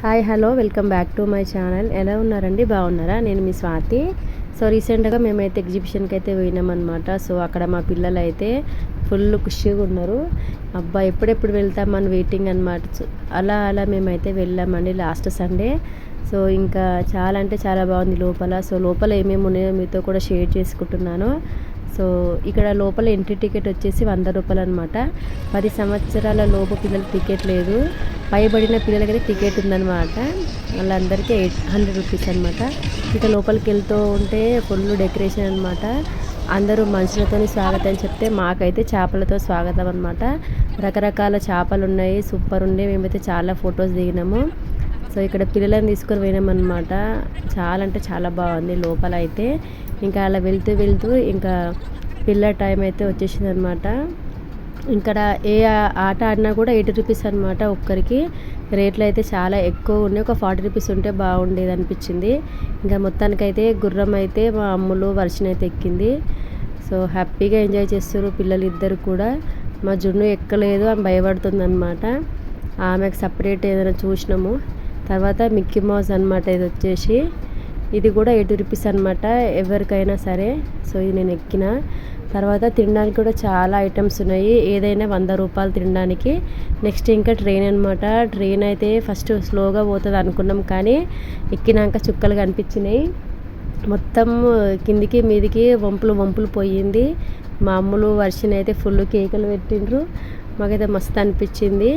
Hi hello welcome back to my channel. ఎలా ఉన్నారండి? బాగున్నారా? నేను మీ స్వాతి. సో రీసెంట్గా మేమైతే ఎగ్జిబిషన్కి అయితే పోయినామన్నమాట. సో అక్కడ మా పిల్లలు అయితే ఫుల్ ఖుషిగా ఉన్నారు అబ్బా ఎప్పుడెప్పుడు వెళ్తామని వెయిటింగ్ అనమాట అలా అలా మేమైతే వెళ్ళామండి లాస్ట్ సండే. సో ఇంకా చాలా అంటే చాలా బాగుంది లోపల. సో లోపల ఏమేమి ఉన్నాయో మీతో కూడా షేర్ చేసుకుంటున్నాను. సో ఇక్కడ లోపల ఎంట్రీ టికెట్ వచ్చేసి వంద రూపాయలు అనమాట పది సంవత్సరాల లోపు పిల్లలకి టికెట్ లేదు. పైబడిన పిల్లలకైతే టికెట్ ఉందన్నమాట. వాళ్ళందరికీ ఎయిట్ హండ్రెడ్ రూపీస్ అనమాట ఇక్కడ లోపలికి వెళ్తూ ఉంటే ఫుల్ డెకరేషన్ అనమాట అందరూ మనుషులతో స్వాగతం చెప్తే మాకైతే చేపలతో స్వాగతం అనమాట రకరకాల చేపలు ఉన్నాయి. సూపర్ ఉండే మేమైతే చాలా ఫొటోస్ దిగినాము. సో ఇక్కడ పిల్లలను తీసుకొని పోయినామన్నమాట. చాలా అంటే చాలా బాగుంది లోపల అయితే ఇంకా అలా వెళ్తూ వెళ్తూ ఇంకా పిల్ల టైం అయితే వచ్చేసింది అనమాట ఇక్కడ ఏ ఆట ఆడినా కూడా ఎయిటీ రూపీస్ అనమాట ఒక్కరికి. రేట్లు అయితే చాలా ఎక్కువ ఉన్నాయి. ఒక ఫార్టీ రూపీస్ ఉంటే బాగుండేది అనిపించింది. ఇంకా మొత్తానికైతే గుర్రం అయితే మా అమ్ములు వర్షం అయితే ఎక్కింది. సో హ్యాపీగా ఎంజాయ్ చేస్తారు పిల్లలు ఇద్దరు కూడా. మా జున్ను ఎక్కలేదు అని భయపడుతుంది అనమాట ఆమెకు సపరేట్ ఏదైనా చూసినాము. తర్వాత మిక్కీ మౌస్ అనమాట ఇది వచ్చేసి. ఇది కూడా ఎయిటీ రూపీస్ అనమాట ఎవరికైనా సరే. సో ఇది నేను ఎక్కిన. తర్వాత తినడానికి కూడా చాలా ఐటమ్స్ ఉన్నాయి. ఏదైనా వంద రూపాయలు తినడానికి. నెక్స్ట్ ఇంకా ట్రైన్ అనమాట ట్రైన్ అయితే ఫస్ట్ స్లోగా పోతుంది అనుకున్నాం కానీ ఎక్కినాక చుక్కలు కనిపించినాయి. మొత్తం కిందికి మీదికి వంపులు వంపులు పోయింది. మా అమ్మలు వర్షం అయితే ఫుల్ కేకులు పెట్టిండ్రు. మాకైతే మస్తు అనిపించింది.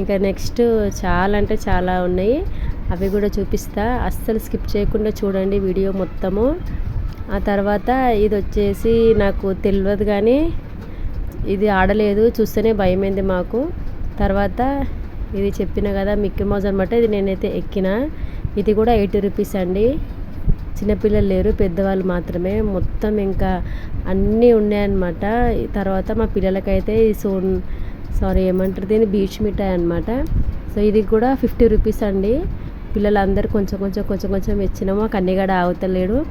ఇంకా నెక్స్ట్ చాలా అంటే చాలా ఉన్నాయి. అవి కూడా చూపిస్తా. అస్సలు స్కిప్ చేయకుండా చూడండి వీడియో మొత్తము. ఆ తర్వాత ఇది వచ్చేసి నాకు తెలియదు కానీ ఇది ఆడలేదు చూస్తేనే భయమైంది మాకు. తర్వాత ఇది చెప్పిన కదా మిక్కీ మౌజ్ అనమాట ఇది నేనైతే ఎక్కిన. ఇది కూడా ఎయిటీ రూపీస్ అండి. చిన్నపిల్లలు లేరు పెద్దవాళ్ళు మాత్రమే. మొత్తం ఇంకా అన్నీ ఉన్నాయన్నమాట. తర్వాత మా పిల్లలకైతే ఈ సోన్ సారీ ఏమంటారు దీన్ని? బీచ్ మిఠాయి అనమాట సో ఇది కూడా ఫిఫ్టీ రూపీస్ అండి. పిల్లలందరూ కొంచెం కొంచెం కొంచెం కొంచెం ఇచ్చినాము కన్నీగడ ఆగుతలేడు.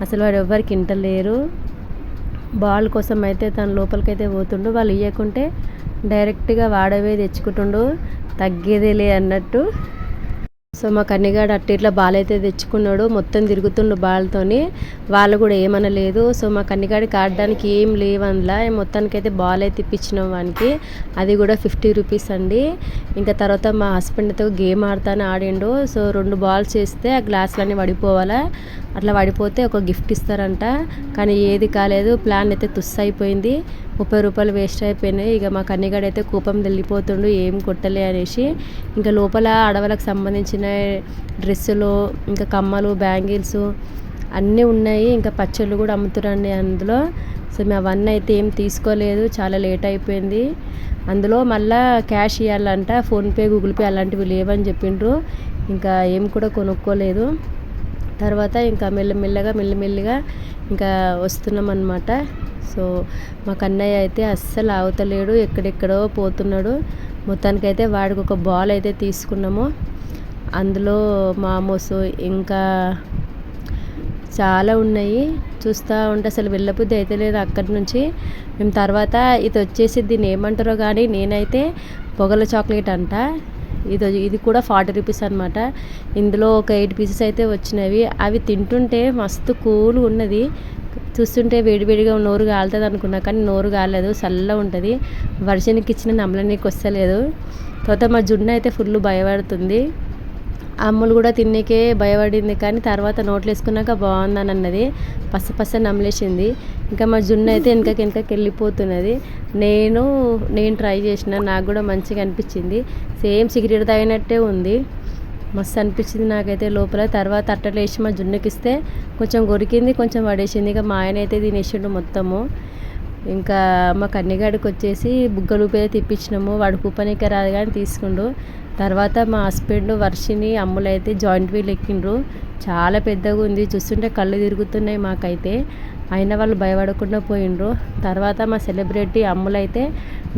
అసలు వాడు ఎవ్వరికి ఇంటలేరు. బాల్ కోసం అయితే తన లోపలికైతే పోతుండు. వాళ్ళు ఇవ్వకుంటే డైరెక్ట్గా వాడవే తెచ్చుకుంటుండు. తగ్గేదేలే అన్నట్టు. సో మా కన్నిగాడు అట్ట ఇట్లా బాల్ అయితే తెచ్చుకున్నాడు మొత్తం తిరుగుతుండు బాల్తోని. వాళ్ళు కూడా ఏమనలేదు. సో మా కన్నిగాడికి ఆడడానికి ఏం లేవు అందులో మొత్తానికి అయితే బాల్ అయితే ఇప్పించినాం వానికి. అది కూడా ఫిఫ్టీ రూపీస్ అండి. ఇంకా తర్వాత మా హస్బెండ్తో గేమ్ ఆడతానే ఆడిండు. సో రెండు బాల్స్ వేస్తే ఆ గ్లాసులన్నీ పడిపోవాలా అట్లా పడిపోతే ఒక గిఫ్ట్ ఇస్తారంట. కానీ ఏది కాలేదు. ప్లాన్ అయితే తుస్ అయిపోయింది ముప్పై రూపాయలు వేస్ట్ అయిపోయినాయి. ఇక మా కన్నిగాడు అయితే కూపం వెళ్ళిపోతుండు ఏం కొట్టలే అనేసి. ఇంకా లోపల ఆడవాళ్ళకి సంబంధించిన డ్రెస్సులు ఇంకా కమ్మలు బ్యాంగిల్స్ అన్నీ ఉన్నాయి. ఇంకా పచ్చళ్ళు కూడా అమ్ముతారండి అందులో. సో మేము అవన్నీ అయితే ఏం తీసుకోలేదు. చాలా లేట్ అయిపోయింది. అందులో మళ్ళా క్యాష్ ఇవ్వాలంట ఫోన్పే గూగుల్ పే అలాంటివి లేవని చెప్పిండ్రు. ఇంకా ఏం కూడా కొనుక్కోలేదు. తర్వాత ఇంకా మెల్లమెల్లగా మెల్లమెల్లగా ఇంకా వస్తున్నాం అనమాట సో మా కన్నయ్య అయితే అస్సలు ఆగుతలేడు ఎక్కడెక్కడో పోతున్నాడు. మొత్తానికైతే వాడికి ఒక బాల్ అయితే తీసుకున్నాము. అందులో మామోస్ ఇంకా చాలా ఉన్నాయి. చూస్తూ ఉంటే అసలు వెళ్ళబుద్ధి అయితే లేదు అక్కడి నుంచి. మేము తర్వాత ఇది వచ్చేసి దీన్ని ఏమంటారో కానీ నేనైతే పొగల చాక్లెట్ అంట. ఇది ఇది కూడా ఫార్టీ రూపీస్ అనమాట ఇందులో ఒక ఎయిట్ పీసెస్ అయితే వచ్చినవి. అవి తింటుంటే మస్తు కూల్గా ఉన్నది. చూస్తుంటే వేడివేడిగా నోరు కాలుతుంది అనుకున్నా కానీ నోరు కాలేదు చల్లగా ఉంటుంది. వర్షానికి ఇచ్చిన నమ్మలనికి వస్తలేదు. తర్వాత మా జున్ను అయితే ఫుల్ భయపడుతుంది. అమ్ములు కూడా తిన్నకే భయపడింది కానీ తర్వాత నోట్లు వేసుకున్నాక బాగుందని అన్నది. పస పస నమ్మలేసింది ఇంకా మా జున్ను అయితే వెనకకి వెనకకి వెళ్ళిపోతున్నది. నేను నేను ట్రై చేసిన నాకు కూడా మంచిగా అనిపించింది. సేమ్ సిగరెట్ తాగినట్టే ఉంది. మస్తు అనిపించింది నాకైతే లోపల. తర్వాత అట్టలు వేసి మా జున్నుకిస్తే కొంచెం గొరికింది కొంచెం పడేసింది. ఇక మా ఆయన అయితే తినేసిండు మొత్తము. ఇంకా మా కన్నిగాడికి వచ్చేసి బుగ్గలు ఉపయోగ తిప్పించినాము. వాడు కూపనిక రాదు కానీ తీసుకుండు. తర్వాత మా హస్బెండ్ వర్షిని అమ్ములైతే జాయింట్ వీల్ ఎక్కిండ్రు. చాలా పెద్దగా ఉంది. చూస్తుంటే కళ్ళు తిరుగుతున్నాయి మాకైతే. అయినా వాళ్ళు భయపడకుండా పోయిండ్రు. తర్వాత మా సెలబ్రిటీ అమ్ములైతే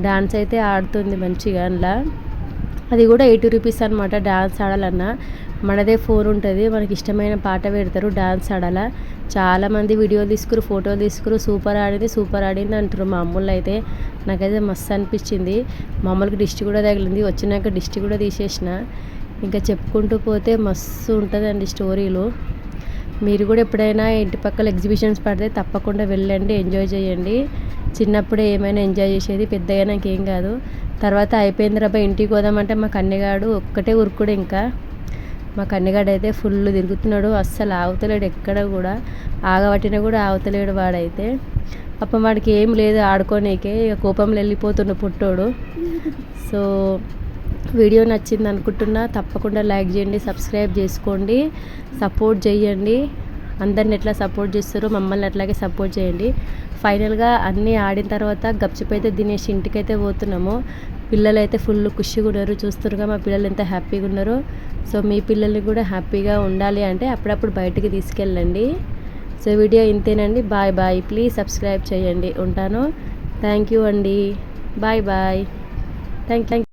డాన్స్ అయితే ఆడుతుంది మంచిగా అందులో. అది కూడా ఎయిటీ రూపీస్ అనమాట డాన్స్ ఆడాలన్నా. మనదే ఫోన్ ఉంటుంది మనకి ఇష్టమైన పాట పెడతారు డాన్స్ ఆడాలా. చాలామంది వీడియోలు తీసుకురు ఫోటోలు తీసుకురు సూపర్ ఆడింది సూపర్ ఆడింది అంటారు మా అయితే నాకైతే మస్తు అనిపించింది. మామూలుగా డిస్ట్ కూడా తగిలింది వచ్చినాక డిస్ట్ కూడా తీసేసిన. ఇంకా చెప్పుకుంటూ పోతే మస్తు ఉంటుందండి స్టోరీలు. మీరు కూడా ఎప్పుడైనా ఇంటి పక్కల ఎగ్జిబిషన్స్ పడితే తప్పకుండా వెళ్ళండి ఎంజాయ్ చేయండి. చిన్నప్పుడే ఏమైనా ఎంజాయ్ చేసేది పెద్దగా నాకేం కాదు. తర్వాత అయిపోయింది రాబా ఇంటికి పోదామంటే మా కన్నెగాడు ఒక్కటే ఉరుకుడు ఇంకా. మా కన్నెగాడు అయితే ఫుల్ తిరుగుతున్నాడు అస్సలు ఆగుతలేడు ఎక్కడ కూడా. ఆగబట్టినా కూడా ఆగుతలేడు వాడైతే. పాపం వాడికి ఏం లేదు ఆడుకోనీకే ఇక కోపంలో వెళ్ళిపోతుండు పుట్టోడు. సో వీడియో నచ్చింది అనుకుంటున్నా తప్పకుండా లైక్ చేయండి సబ్స్క్రైబ్ చేసుకోండి సపోర్ట్ చేయండి. అందరిని ఎట్లా సపోర్ట్ చేస్తారో మమ్మల్ని అట్లాగే సపోర్ట్ చేయండి. ఫైనల్గా అన్నీ ఆడిన తర్వాత గప్చిపోయితే తినేసి ఇంటికైతే పోతున్నాము. పిల్లలు అయితే ఫుల్ ఖుషిగా ఉన్నారు. చూస్తున్నారుగా మా పిల్లలు ఎంత హ్యాపీగా ఉన్నారో. సో మీ పిల్లల్ని కూడా హ్యాపీగా ఉండాలి అంటే అప్పుడప్పుడు బయటికి తీసుకెళ్ళండి. సో వీడియో ఇంతేనండి. బాయ్ బాయ్ ప్లీజ్ సబ్స్క్రైబ్ చేయండి. ఉంటాను. థ్యాంక్ యూ అండి. Bye bye thank thank